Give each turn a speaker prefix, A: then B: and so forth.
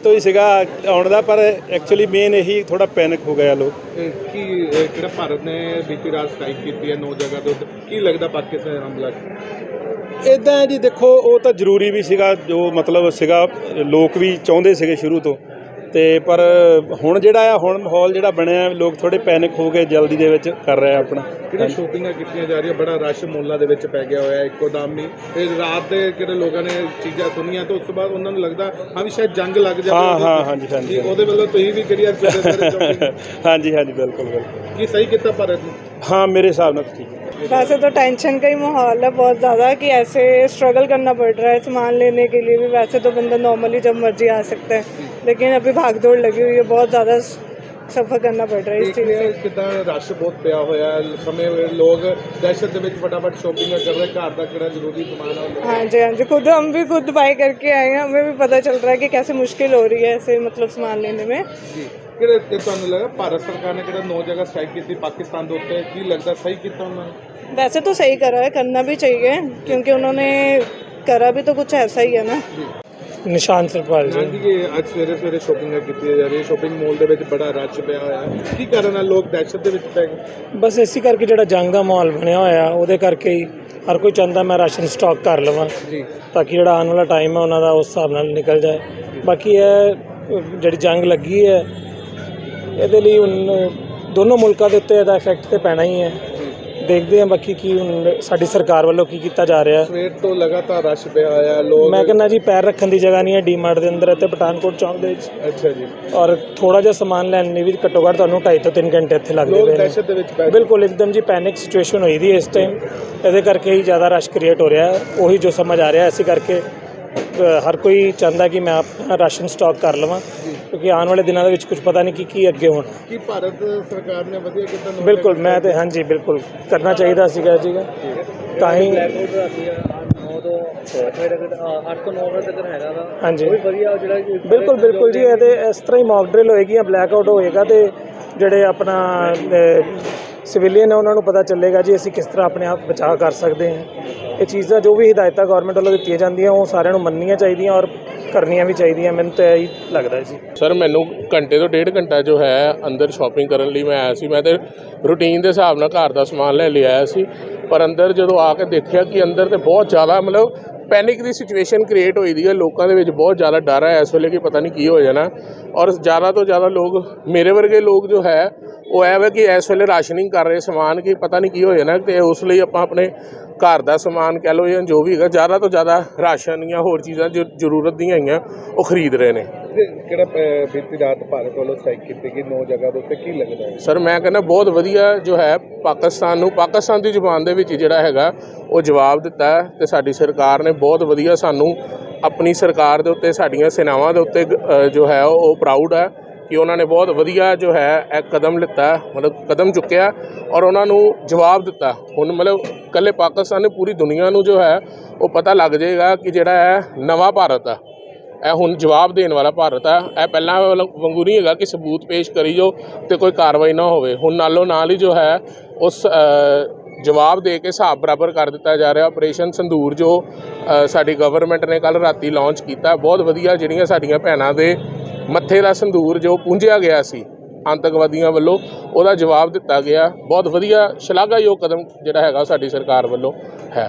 A: ਤੋਂ ਹੀ ਸੀਗਾ ਆਉਣ ਦਾ ਪਰ ਐਕਚੁਅਲੀ ਮੇਨ ਇਹੀ ਥੋੜਾ ਪੈਨਿਕ ਹੋ ਗਿਆ ਲੋਕ।
B: ਕੀ ਕਿਹੜਾ ਭਾਰਤ ਨੇ ਬੀਤੀ ਰਾਤ ਸਟ੍ਰਾਈਕ ਕੀਤੀ ਹੈ ਨੌ ਜਗ੍ਹਾ ਉੱਤੇ ਕੀ ਲੱਗਦਾ ਪਾਕਿਸਤਾਨ ਹਮਲਾ
A: ਇਦਾਂ ਜੀ ਦੇਖੋ ਉਹ ਤਾਂ ਜ਼ਰੂਰੀ ਵੀ ਸੀਗਾ ਜੋ ਮਤਲਬ ਸੀਗਾ ਲੋਕ ਵੀ ਚਾਹੁੰਦੇ ਸੀਗੇ ਸ਼ੁਰੂ ਤੋਂ। ਤੇ ਪਰ ਹੁਣ ਜਿਹੜਾ ਆ ਹੁਣ ਮਾਹੌਲ ਜਿਹੜਾ ਬਣਿਆ ਲੋਕ ਥੋੜੇ ਪੈਨਿਕ ਹੋ ਗਏ ਜਲਦੀ ਦੇ ਵਿੱਚ ਕਰ ਰਹੇ ਆ ਆਪਣਾ
B: ਕਿਹੜੇ ਸ਼ੋਪਿੰਗਾਂ ਕੀਤੀਆਂ ਜਾ ਰਹੀਆਂ ਬੜਾ ਰਸ਼ ਮੋਲਾਂ ਦੇ ਵਿੱਚ ਪੈ ਗਿਆ ਹੋਇਆ ਇੱਕੋ ਦਮ ਨਹੀਂ ਤੇ ਰਾਤ ਦੇ ਕਿਹੜੇ ਲੋਕਾਂ ਨੇ ਚੀਜ਼ਾਂ ਸੁਣੀਆਂ ਤੇ ਉਸ ਤੋਂ ਬਾਅਦ ਉਹਨਾਂ ਨੂੰ ਲੱਗਦਾ ਹਾਂ ਵੀ ਸ਼ਾਇਦ ਜੰਗ ਲੱਗ ਜਾਵੇ
A: ਹਾਂ
B: ਉਹਦੇ
A: ਹਾਂ
B: ਉੱਤੇ।
A: ਹਾਂਜੀ ਹਾਂਜੀ
B: ਜੀ, ਉਹਦੇ ਵੱਲੋਂ ਤੁਸੀਂ ਵੀ ਕਿਹੜੀ ਅੱਜ ਸਵੇਰੇ ਸਵੇਰੇ shopping
A: ਹਾਂਜੀ ਹਾਂਜੀ ਬਿਲਕੁਲ ਬਿਲਕੁਲ
B: ਕੀ ਸਹੀ ਕੀਤਾ ਭਾਰਤ ਨੇ
A: ਹਾਂ ਮੇਰੇ ਹਿਸਾਬ ਨਾਲ ਤਾਂ ਠੀਕ ਹੈ
C: वैसे तो टेंशन का ही माहौल है बहुत ज़्यादा कि ऐसे स्ट्रगल करना पड़ रहा है सामान लेने के लिए भी वैसे तो बंदा नॉर्मली जब मर्जी आ सकता है लेकिन अभी भाग दौड़ लगी हुई है बहुत ज़्यादा सफ़र करना पड़ रहा है
B: कितना रश बहुत पिया होया समय लोग दहशत फटाफट शॉपिंग कर रहे घर का ज़रूरी सामान
C: हाँ जी हाँ जी खुद हम भी खुद बाय करके आए हैं हमें भी पता चल रहा है कि कैसे मुश्किल हो रही है ऐसे मतलब सामान लेने में। वैसे तो सही करा है करना भी चाहिए क्योंकि उन्होंने करा भी तो कुछ ऐसा ही है ना।
D: ਨਿਸ਼ਾਨ ਸਰਪਾਲ ਜੀ
B: ਹਾਂਜੀ ਜੀ ਅੱਜ ਸਵੇਰੇ ਸਵੇਰੇ ਸ਼ੋਪਿੰਗਾਂ ਕੀਤੀਆਂ ਜਾ ਰਹੀਆਂ ਸ਼ੋਪਿੰਗ ਮਾਲ ਦੇ ਵਿੱਚ ਬੜਾ ਰਸ਼ ਪਿਆ ਹੋਇਆ ਹੈ। ਕੀ ਕਾਰਨ ਹੈ ਲੋਕ ਦਹਿਸ਼ਤ ਦੇ ਵਿੱਚ ਪੈ ਗਏ।
D: ਬਸ ਇਸੇ ਕਰਕੇ ਜਿਹੜਾ ਜੰਗ ਦਾ ਮਾਹੌਲ ਬਣਿਆ ਹੋਇਆ ਉਹਦੇ ਕਰਕੇ ਹੀ ਹਰ ਕੋਈ ਚਾਹੁੰਦਾ ਮੈਂ ਰਾਸ਼ਨ ਸਟਾਕ ਕਰ ਲਵਾਂ
B: ਜੀ।
D: ਤਾਂ ਕਿ ਜਿਹੜਾ ਆਉਣ ਵਾਲਾ ਟਾਈਮ ਹੈ ਉਹਨਾਂ ਦਾ ਉਸ ਹਿਸਾਬ ਨਾਲ ਨਿਕਲ ਜਾਏ। ਬਾਕੀ ਇਹ ਜਿਹੜੀ ਜੰਗ ਲੱਗੀ ਹੈ ਇਹਦੇ ਲਈ ਦੋਨੋਂ ਮੁਲਕਾਂ ਦੇ ਉੱਤੇ ਇਹਦਾ ਇਫੈਕਟ ਤੇ ਪੈਣਾ ਹੀ ਹੈ। ਦੇਖਦੇ ਹਾਂ ਬਾਕੀ ਕੀ ਹੁਣ ਸਾਡੀ ਸਰਕਾਰ ਵੱਲੋਂ ਕੀ ਕੀਤਾ ਜਾ ਰਿਹਾ।
B: ਸਵੇਰ ਤੋਂ ਲਗਾਤਾਰ ਰਸ਼ ਪਿਆ ਹੋਇਆ ਹੈ ਲੋਕ
D: ਮੈਂ ਕਹਿੰਦਾ ਜੀ ਪੈਰ ਰੱਖਣ ਦੀ ਜਗ੍ਹਾ ਨਹੀਂ ਹੈ ਡੀਮਾਰਟ ਦੇ ਅੰਦਰ ਅਤੇ ਪਠਾਨਕੋਟ ਚੌਂਕ ਦੇ ਵਿੱਚ।
B: ਅੱਛਾ ਜੀ।
D: ਔਰ ਥੋੜਾ ਜਿਹਾ ਸਮਾਨ ਲੈਣ ਲਈ ਵੀ ਘੱਟੋ ਘੱਟ ਤੁਹਾਨੂੰ 2.5 ਤੋਂ 3 ਘੰਟੇ ਇੱਥੇ ਲੱਗਦੇ
B: ਲੋਕ
D: ਪਏ ਨੇ।
B: ਦਹਿਸ਼ਤ ਦੇ ਵਿੱਚ ਪੈ ਗਏ।
D: ਬਿਲਕੁਲ ਇੱਕਦਮ ਜੀ ਪੈਨਿਕ ਸਿਚੁਏਸ਼ਨ ਹੋਈ ਦੀ ਹੈ ਇਸ ਟਾਈਮ ਇਹਦੇ ਕਰਕੇ ਹੀ ਜ਼ਿਆਦਾ ਰਸ਼ ਕ੍ਰੀਏਟ ਹੋ ਰਿਹਾ ਹੈ। ਉਹੀ ਜੋ ਸਮਝ ਆ ਰਿਹਾ ਇਸੇ ਕਰਕੇ ਅ, ਹਰ ਕੋਈ ਚਾਹੁੰਦਾ ਕਿ ਮੈਂ ਆਪਣਾ ਰਾਸ਼ਨ ਸਟਾਕ ਕਰ ਲਵਾਂ। ਕਿਉਂਕਿ ਆਉਣ ਵਾਲੇ ਦਿਨਾਂ ਦੇ ਵਿੱਚ ਕੁਝ ਪਤਾ ਨਹੀਂ ਕਿ ਕੀ ਅੱਗੇ ਹੋਣਾ।
B: ਕੀ ਭਾਰਤ ਸਰਕਾਰ ਨੇ ਵਧੀਆ ਕੀਤਾ ਨੌ
D: ਬਿਲਕੁਲ ਮੈਂ ਤੇ ਹਾਂਜੀ ਬਿਲਕੁਲ। ਕਰਨਾ ਚਾਹੀਦਾ ਸੀਗਾ ਜੀ। ਤਾਂ ਹੀ ਹਾਂਜੀ। ਬਿਲਕੁਲ ਬਿਲਕੁਲ ਜੀ ਇਹਦੇ ਇਸ ਤਰ੍ਹਾਂ ਹੀ ਮੌਕ ਡਰਿਲ ਹੋਏਗੀ ਜਾਂ ਬਲੈਕ ਆਊਟ ਹੋਏਗਾ ਤੇ ਜਿਹੜੇ ਆਪਣਾ ਸਿਵਿਲੀਅਨ ਨੇ ਉਹਨਾਂ ਨੂੰ ਪਤਾ ਚੱਲੇਗਾ ਜੀ ਅਸੀਂ ਕਿਸ ਤਰ੍ਹਾਂ ਆਪਣੇ ਆਪ ਬਚਾਅ ਕਰ ਸਕਦੇ ਹਾਂ। ਇਹ ਚੀਜ਼ਾਂ ਜੋ ਵੀ ਹਦਾਇਤਾਂ ਗਵਰਨਮੈਂਟ ਵੱਲੋਂ ਦਿੱਤੀਆਂ ਜਾਂਦੀਆਂ, ਉਹ ਸਾਰਿਆਂ ਨੂੰ ਮੰਨਣੀਆਂ ਚਾਹੀਦੀਆਂ ਔਰ ਕਰਨੀਆਂ ਵੀ ਚਾਹੀਦੀਆਂ, ਮੈਨੂੰ ਤਾਂ ਇਹੀ ਲੱਗਦਾ ਜੀ।
E: ਸਰ, ਮੈਨੂੰ ਘੰਟੇ ਤੋਂ ਡੇਢ ਘੰਟਾ ਜੋ ਹੈ ਅੰਦਰ ਸ਼ਾਪਿੰਗ ਕਰਨ ਲਈ ਮੈਂ ਆਇਆ ਸੀ, ਮੈਂ ਤੇ ਰੂਟੀਨ ਦੇ ਹਿਸਾਬ ਨਾਲ ਘਰ ਦਾ ਸਮਾਨ ਲੈ ਲਿਆ ਆਇਆ ਸੀ, ਪਰ ਅੰਦਰ ਜਦੋਂ ਆ ਕੇ ਦੇਖਿਆ ਕਿ ਅੰਦਰ ਤੇ ਬਹੁਤ ਜ਼ਿਆਦਾ ਮਤਲਬ ਪੈਨਿਕ ਦੀ ਸਿਚੁਏਸ਼ਨ ਕ੍ਰੀਏਟ ਹੋਈ ਦੀ ਹੈ। ਲੋਕਾਂ ਦੇ ਵਿੱਚ ਬਹੁਤ ਜ਼ਿਆਦਾ ਡਰ ਹੈ। ਇਸ ਵੇਲੇ ਕਿ ਪਤਾ ਨਹੀਂ ਕੀ ਹੋ ਜਾਣਾ। ਔਰ ਜ਼ਿਆਦਾ ਤੋਂ ਜ਼ਿਆਦਾ ਲੋਕ, ਮੇਰੇ ਵਰਗੇ ਲੋਕ ਜੋ ਹੈ, ਉਹ ਐ ਵਾ ਕਿ ਇਸ ਵੇਲੇ ਰਾਸ਼ਨਿੰਗ ਕਰ ਰਹੇ ਸਮਾਨ ਕਿ ਪਤਾ ਨਹੀਂ ਕੀ ਹੋ ਜਾਣਾ ਤੇ ਉਸ ਲਈ ਆਪਾਂ ਆਪਣੇ ਘਰ ਦਾ ਸਮਾਨ ਕਹਿ ਲਓ ਜਾਂ ਜੋ ਵੀ ਹੈਗਾ, ਜ਼ਿਆਦਾ ਤੋਂ ਜ਼ਿਆਦਾ ਰਾਸ਼ਨ ਜਾਂ ਹੋਰ ਚੀਜ਼ਾਂ ਜੋ ਜ਼ਰੂਰਤ ਦੀਆਂ ਹੈਗੀਆਂ, ਉਹ ਖਰੀਦ ਰਹੇ ਨੇ।
B: ਕਿਹੜਾ ਅ, ਬੀਤੀ ਰਾਤ ਭਾਰਤ ਵੱਲੋਂ ਸਟ੍ਰਾਈਕ ਕੀਤੀ ਗਈ ਨੌ ਜਗ੍ਹਾ ਦੇ ਉੱਤੇ ਕੀ ਲੱਗਦਾ ਹੈ?
E: ਸਰ ਮੈਂ ਕਹਿੰਦਾ ਬਹੁਤ ਵਧੀਆ ਜੋ ਹੈ ਪਾਕਿਸਤਾਨ ਨੂੰ ਪਾਕਿਸਤਾਨ ਦੀ ਜ਼ੁਬਾਨ ਦੇ ਵਿੱਚ ਜਿਹੜਾ ਹੈਗਾ ਉਹ ਜਵਾਬ ਦਿੱਤਾ ਹੈ ਤੇ ਸਾਡੀ ਸਰਕਾਰ ਨੇ ਬਹੁਤ ਵਧੀਆ ਸਾਨੂੰ ਆਪਣੀ ਸਰਕਾਰ ਦੇ ਉੱਤੇ ਸਾਡੀਆਂ ਸੈਨਾਵਾਂ ਦੇ ਉੱਤੇ ਜੋ ਹੈ ਉਹ ਪ੍ਰਾਊਡ ਹੈ ਕਿ ਉਹਨਾਂ ਨੇ ਬਹੁਤ ਵਧੀਆ ਜੋ ਹੈ ਇਹ ਕਦਮ ਲਿੱਤਾ ਮਤਲਬ ਕਦਮ ਚੁੱਕਿਆ ਔਰ ਉਹਨਾਂ ਨੂੰ ਜਵਾਬ ਦਿੱਤਾ। ਹੁਣ ਮਤਲਬ ਕੱਲੇ ਪਾਕਿਸਤਾਨ ਨੇ ਪੂਰੀ ਦੁਨੀਆ ਨੂੰ ਜੋ ਹੈ ਉਹ ਪਤਾ ਲੱਗ ਜਾਏਗਾ ਕਿ ਜਿਹੜਾ ਹੈ ਨਵਾਂ ਭਾਰਤ ਆ। ਇਹ ਹੁਣ ਜਵਾਬ ਦੇਣ ਵਾਲਾ ਭਾਰਤ ਆ। ਇਹ ਪਹਿਲਾਂ ਵਾਲਾ ਵਾਂਗੂ ਨਹੀਂ ਹੈਗਾ ਕਿ ਸਬੂਤ ਪੇਸ਼ ਕਰੀ ਜੋ ਤੇ ਕੋਈ ਕਾਰਵਾਈ ਨਾ ਹੋਵੇ। ਹੁਣ ਨਾਲੋਂ ਨਾਲ ਹੀ ਜੋ ਹੈ ਉਸ ਅ, ਜਵਾਬ ਦੇ ਕੇ ਹਿਸਾਬ ਬਰਾਬਰ ਕਰ ਦਿੱਤਾ ਜਾ ਰਿਹਾ। ਆਪਰੇਸ਼ਨ ਸੰਧੂਰ ਜੋ ਸਾਡੀ ਗਵਰਨਮੈਂਟ ਨੇ ਕੱਲ ਰਾਤੀ ਲਾਂਚ ਕੀਤਾ ਬਹੁਤ ਵਧੀਆ ਜਿਹੜੀਆਂ ਸਾਡੀਆਂ ਭੈਣਾਂ ਦੇ ਮੱਥੇ ਦਾ ਸੰਧੂਰ ਜੋ ਪੁੰਝਿਆ ਗਿਆ ਸੀ ਆਤੰਕਵਾਦੀਆਂ ਵੱਲੋਂ ਉਹਦਾ ਜਵਾਬ ਦਿੱਤਾ ਗਿਆ। ਬਹੁਤ ਵਧੀਆ ਸ਼ਲਾਘਾਯੋਗ ਕਦਮ ਜਿਹੜਾ ਹੈਗਾ ਸਾਡੀ ਸਰਕਾਰ ਵੱਲੋਂ ਹੈ।